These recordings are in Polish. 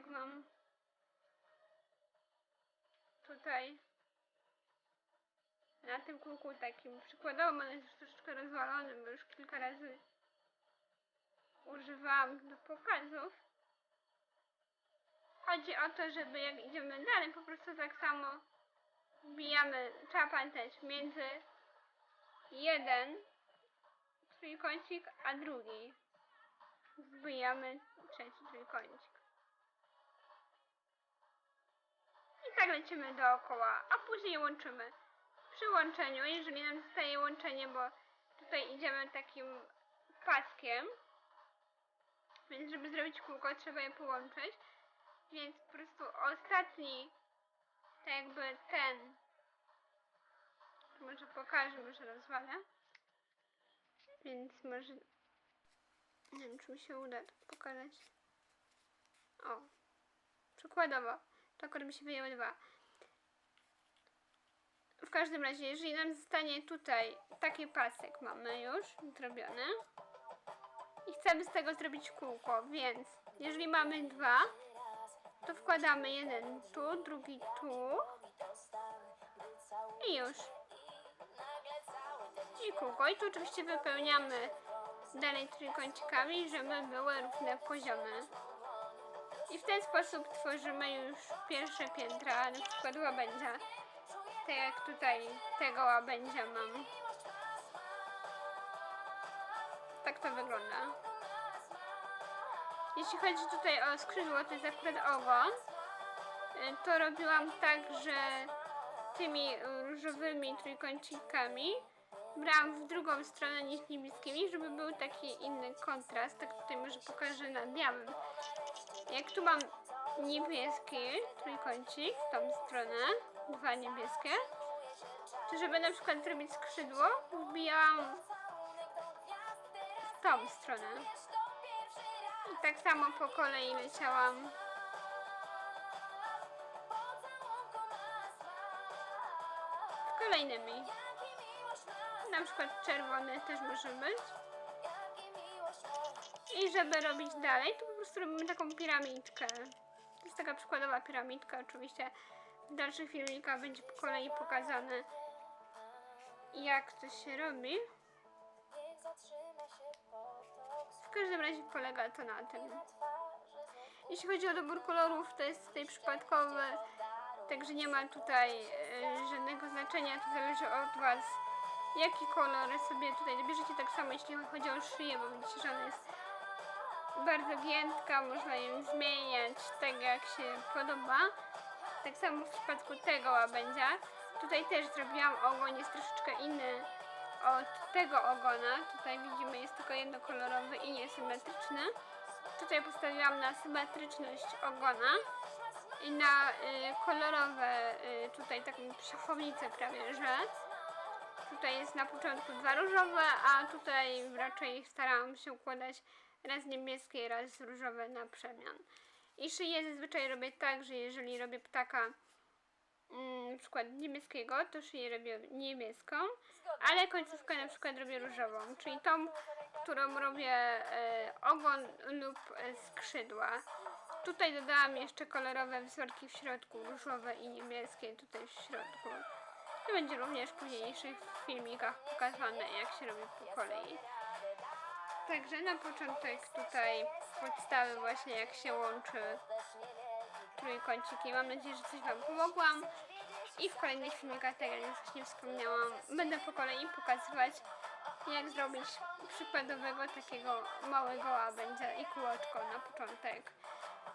jak mam tutaj na tym kółku takim przykładowym, ale jest troszeczkę rozwalonym, bo już kilka razy używałam do pokazów. Chodzi o to, żeby jak idziemy dalej, po prostu tak samo wbijamy, trzeba pamiętać, między jeden trójkącik, a drugi wbijamy trzeci trójkącik. Tak lecimy dookoła, a później łączymy. Przy łączeniu, jeżeli nam zostaje łączenie, bo tutaj idziemy takim paskiem, więc żeby zrobić kółko trzeba je połączyć, więc po prostu ostatni, tak jakby ten, może pokażę, może rozwalę, więc może, nie wiem czy mi się uda to pokazać. O, przykładowo, to akurat mi się wyjęły dwa. W każdym razie, jeżeli nam zostanie tutaj taki pasek mamy już zrobiony i chcemy z tego zrobić kółko, więc jeżeli mamy dwa, to wkładamy jeden tu, drugi tu i już. I kółko. I tu oczywiście wypełniamy dalej trójkącikami, żeby były równe poziomy. I w ten sposób tworzymy już pierwsze piętra, na przykład łabędzia. Tak jak tutaj tego łabędzia mam. Tak to wygląda. Jeśli chodzi tutaj o skrzydło, to jest akurat ogon. Y, To robiłam tak, że tymi różowymi trójkącikami brałam w drugą stronę niż niebieskimi, żeby był taki inny kontrast. Tak tutaj może pokażę na białym. Jak tu mam niebieski trójkącik w tą stronę, dwa niebieskie, to żeby na przykład zrobić skrzydło, wbijałam w tą stronę. I tak samo po kolei leciałam. Kolejnymi. Na przykład czerwony też może być. I żeby robić dalej, to po prostu robimy taką piramidkę. To jest taka przykładowa piramidka. Oczywiście w dalszych filmikach będzie po kolei pokazane jak to się robi. W każdym razie polega to na tym. Jeśli chodzi o dobór kolorów, to jest tutaj przypadkowy, także nie ma tutaj e, żadnego znaczenia, to zależy od Was, jaki kolor sobie tutaj dobierzecie. Tak samo jeśli chodzi o szyję, bo widzicie, że ona jest bardzo giętka, można ją zmieniać tak jak się podoba. Tak samo w przypadku tego łabędzia. Tutaj też zrobiłam ogon, jest troszeczkę inny od tego ogona. Tutaj widzimy jest tylko jednokolorowy i niesymetryczny. Tutaj postawiłam na symetryczność ogona i na y, kolorowe, y, tutaj taką szachownicę prawie, że tutaj jest na początku dwa różowe, a tutaj raczej starałam się układać raz niebieskie, raz różowe na przemian. I szyję zazwyczaj robię tak, że jeżeli robię ptaka mm, na przykład niebieskiego, to szyję robię niebieską, ale końcówkę na przykład robię różową, czyli tą, którą robię e, ogon lub e, skrzydła. Tutaj dodałam jeszcze kolorowe wzorki w środku, różowe i niebieskie tutaj w środku. To będzie również w późniejszych filmikach pokazane, jak się robi po kolei. Także na początek tutaj podstawy właśnie jak się łączy trójkąciki. Mam nadzieję, że coś Wam pomogłam. I w kolejnych filmikach, tak jak wcześniej wspomniałam, będę po kolei pokazywać jak zrobić przykładowego takiego małego łabędzia i kółeczko na początek.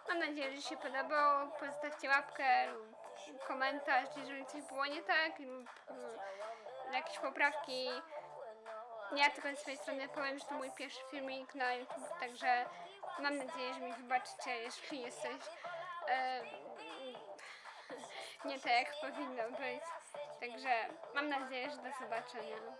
Mam nadzieję, że się podobało. Pozostawcie łapkę lub komentarz, jeżeli coś było nie tak lub mm, jakieś poprawki. Ja tylko z swojej strony powiem, że to mój pierwszy filmik na YouTube, także mam nadzieję, że mi wybaczycie, jeśli jesteś e, nie tak jak powinno być. Także mam nadzieję, że do zobaczenia.